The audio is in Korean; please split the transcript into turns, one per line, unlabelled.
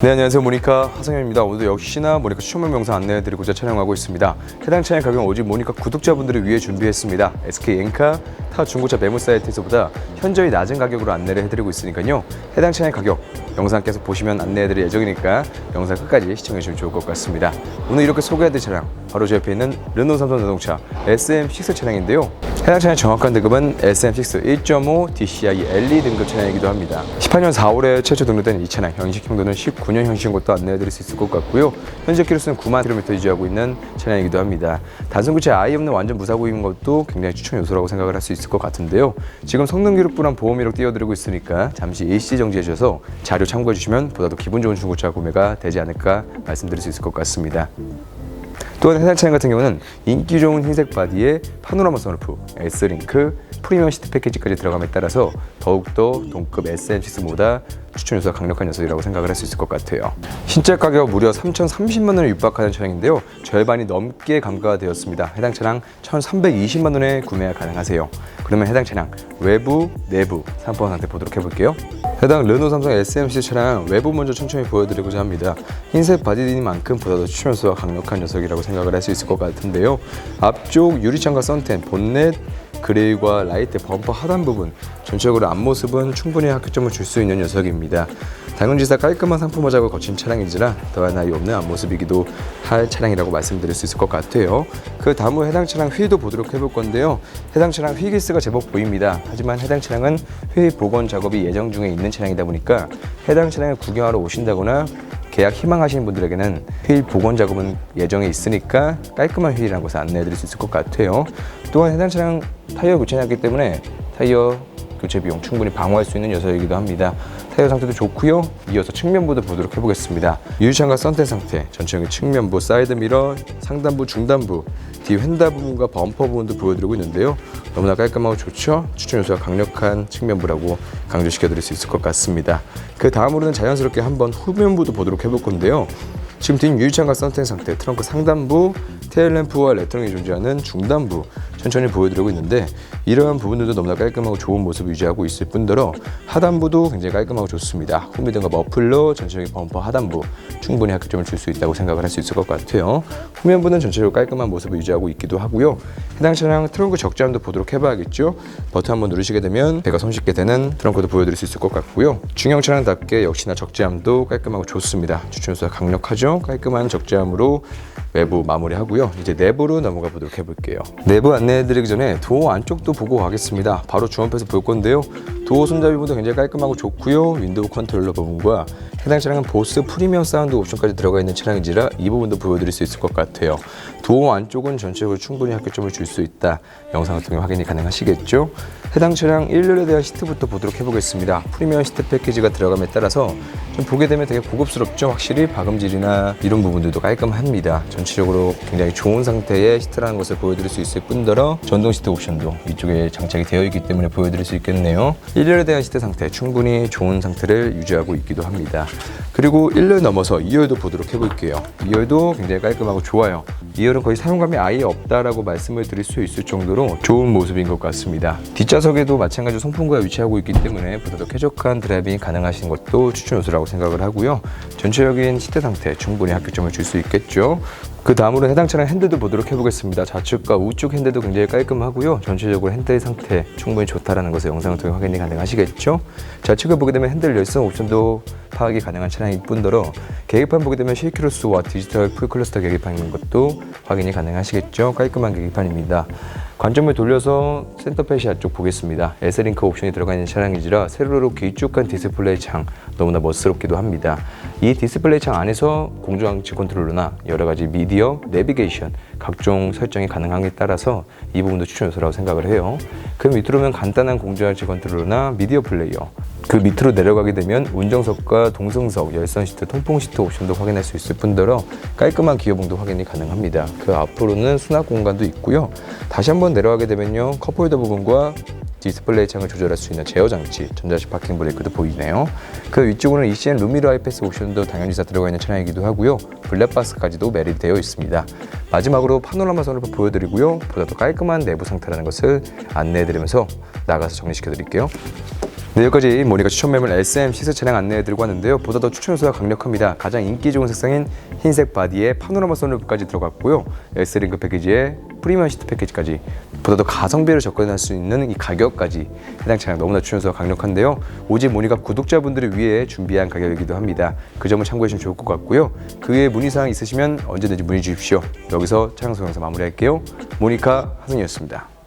네 안녕하세요. 모니카 하성현입니다. 오늘도 역시나 모니카 영상 안내해드리고자 촬영하고 있습니다. 해당 차량 가격은 오직 모니카 구독자분들을 위해 준비했습니다. SK 엔카 타 중고차 매물 사이트에서보다 현저히 낮은 가격으로 안내를 해드리고 있으니까요. 해당 차량 가격 영상 계속 보시면 안내해드릴 예정이니까 영상 끝까지 시청해주시면 좋을 것 같습니다. 오늘 이렇게 소개해드릴 차량 바로 제 옆에 있는 르노 삼성 자동차 SM6 차량인데요. 해당 차량 정확한 등급은 SM6 1.5 DCI LE 등급 차량이기도 합니다. 18년 4월에 최초 등록된 이 차량 현식 형도는 19년 형식인 것도 안내해드릴 수 있을 것 같고요. 현재 키로수는 9만 킬로미터 유지하고 있는 차량이기도 합니다. 단순구체 아예 없는 완전 무사고인 것도 굉장히 추천 요소라고 생각을 할 수 있을 것 같은데요. 지금 성능 기록부랑 보험 이력 띄워드리고 있으니까 잠시 일시 정지해 주셔서 자료 참고해 주시면 보다 더 기분 좋은 중고차 구매가 되지 않을까 말씀드릴 수 있을 것 같습니다. 또한 해당 차량 같은 경우는 인기 좋은 흰색 바디에 파노라마 선루프, S링크, 프리미엄 시트 패키지까지 들어감에 따라서 더욱더 동급 SM6보다 추천 요소가 강력한 녀석이라고 생각을 할 수 있을 것 같아요. 신차 가격 무려 3,030만 원을 육박하는 차량인데요. 절반이 넘게 감가가 되었습니다. 해당 차량 1,320만 원에 구매가 가능하세요. 그러면 해당 차량 외부, 내부 상품 상태 보도록 해볼게요. 해당 르노 삼성 SMC 차량 외부 먼저 천천히 보여드리고자 합니다. 흰색 바디니만큼 보다 더 요소가 강력한 녀석이라고 생각을 할 수 있을 것 같은데요. 앞쪽 유리창과 선텐, 본넷, 그레이과 라이트 범퍼 하단 부분 전체적으로 앞모습은 충분히 합격점을 줄 수 있는 녀석입니다. 당연지사 깔끔한 상품 화작을 거친 차량인지라 더할 나위 없는 앞모습이기도 할 차량이라고 말씀드릴 수 있을 것 같아요. 그 다음으로 해당 차량 휠도 보도록 해볼 건데요. 해당 차량 휠 기스가 제법 보입니다. 하지만 해당 차량은 휠 복원 작업이 예정 중에 있는 차량이다 보니까 해당 차량을 구경하러 오신다거나 계약 희망하시는 분들에게는 휠 복원 작업은 예정에 있으니까 깔끔한 휠이라는 것을 안내해 드릴 수 있을 것 같아요. 또한 해당 차량 타이어 교체했기 때문에 타이어 교체 비용 충분히 방어할 수 있는 녀석이기도 합니다. 타이어 상태도 좋고요. 이어서 측면부도 보도록 해보겠습니다. 유리창과 선텐 상태, 전체적인 측면부, 사이드 미러, 상단부, 중단부, 뒤 휀다 부분과 범퍼 부분도 보여드리고 있는데요. 너무나 깔끔하고 좋죠? 추천 요소가 강력한 측면부라고 강조시켜드릴 수 있을 것 같습니다. 그 다음으로는 자연스럽게 한번 후면부도 보도록 해볼 건데요. 지금 뒷 유리창과 선텐 상태, 트렁크 상단부, 테일램프와 레터링이 존재하는 중단부 천천히 보여드리고 있는데 이러한 부분들도 너무나 깔끔하고 좋은 모습을 유지하고 있을 뿐더러 하단부도 굉장히 깔끔하고 좋습니다. 후미등과 머플러, 전체적인 범퍼 하단부 충분히 합격점을 줄 수 있다고 생각을 할 수 있을 것 같아요. 후면부는 전체적으로 깔끔한 모습을 유지하고 있기도 하고요. 해당 차량 트렁크 적재함도 보도록 해봐야겠죠. 버튼 한번 누르시게 되면 배가 손쉽게 되는 트렁크도 보여드릴 수 있을 것 같고요. 중형 차량답게 역시나 적재함도 깔끔하고 좋습니다. 추천 요소가 강력하죠. 깔끔한 적재함으로 외부 마무리하고요. 이제 내부로 넘어가 보도록 해볼게요. 내부 안내해드리기 전에 도어 안쪽도 보고 가겠습니다. 바로 주원패서 볼 건데요. 도어 손잡이부도 굉장히 깔끔하고 좋고요. 윈도우 컨트롤러 부분과 해당 차량은 보스 프리미엄 사운드 옵션까지 들어가 있는 차량인지라 이 부분도 보여드릴 수 있을 것 같아요. 도어 안쪽은 전체적으로 충분히 합격점을 줄 수 있다. 영상을 통해 확인이 가능하시겠죠? 해당 차량 1열에 대한 시트부터 보도록 해보겠습니다. 프리미엄 시트 패키지가 들어감에 따라서 좀 보게 되면 되게 고급스럽죠. 확실히 박음질이나 이런 부분들도 깔끔합니다. 전체적으로 굉장히 좋은 상태의 시트라는 것을 보여드릴 수 있을 뿐더러 전동 시트 옵션도 이쪽에 장착이 되어 있기 때문에 보여드릴 수 있겠네요. 1열에 대한 시트 상태 충분히 좋은 상태를 유지하고 있기도 합니다. 그리고 1열 넘어서 2열도 보도록 해볼게요. 2열도 굉장히 깔끔하고 좋아요. 2열은 거의 사용감이 아예 없다라고 말씀을 드릴 수 있을 정도로 좋은 모습인 것 같습니다. 뒷좌석에도 마찬가지로 송풍구가 위치하고 있기 때문에 보다 더 쾌적한 드라이빙이 가능하신 것도 추천 요소라고 생각을 하고요. 전체적인 시트 상태 충분히 합격점을 줄 수 있겠죠. 그 다음으로 해당 차량 핸들도 보도록 해보겠습니다. 좌측과 우측 핸들도 굉장히 깔끔하고요. 전체적으로 핸들의 상태 충분히 좋다라는 것을 영상을 통해 확인이 가능하시겠죠. 좌측을 보게 되면 핸들 열선 옵션도 파악이 가능한 차량일 뿐더러 계기판 보게 되면 실키로스와 디지털 풀클러스터 계기판 있는 것도 확인이 가능하시겠죠. 깔끔한 계기판입니다. 관점을 돌려서 센터 페시 아 쪽 보겠습니다. 에스링크 옵션이 들어가 있는 차량이지라 세로로 길쭉한 디스플레이 창 너무나 멋스럽기도 합니다. 이 디스플레이 창 안에서 공조장치 컨트롤러나 여러 가지 미디어, 내비게이션 각종 설정이 가능함에 따라서 이 부분도 추천 요소라고 생각을 해요. 그 밑으로는 간단한 공조장치 컨트롤러나 미디어 플레이어 그 밑으로 내려가게 되면 운정석과 동승석, 열선 시트, 통풍 시트 옵션도 확인할 수 있을 뿐더러 깔끔한 기어봉도 확인이 가능합니다. 그 앞으로는 수납 공간도 있고요. 다시 한번 내려가게 되면요. 컵홀더 부분과 디스플레이 창을 조절할 수 있는 제어 장치, 전자식 파킹 브레이크도 보이네요. 그 위쪽으로는 ECN 루미러 아이패스 옵션도 당연히사 들어가 있는 차량이기도 하고요. 블랙박스까지도 매립되어 있습니다. 마지막으로 파노라마 선을 보여드리고요. 보다 더 깔끔한 내부 상태라는 것을 안내해드리면서 나가서 정리시켜 드릴게요. 네, 여기까지 모니카 추천 매물 SM6 차량 안내해드리고 왔는데요. 보다 더 추천 요소가 강력합니다. 가장 인기 좋은 색상인 흰색 바디에 파노라마 선루프까지 들어갔고요. S링크 패키지에 프리미엄 시트 패키지까지 보다 더 가성비를 접근할 수 있는 이 가격까지 해당 차량 너무나 추천 요소가 강력한데요. 오직 모니카 구독자분들을 위해 준비한 가격이기도 합니다. 그 점을 참고해 주시면 좋을 것 같고요. 그 외에 문의사항 있으시면 언제든지 문의 주십시오. 여기서 차량 소영상 마무리할게요. 모니카 하승이었습니다.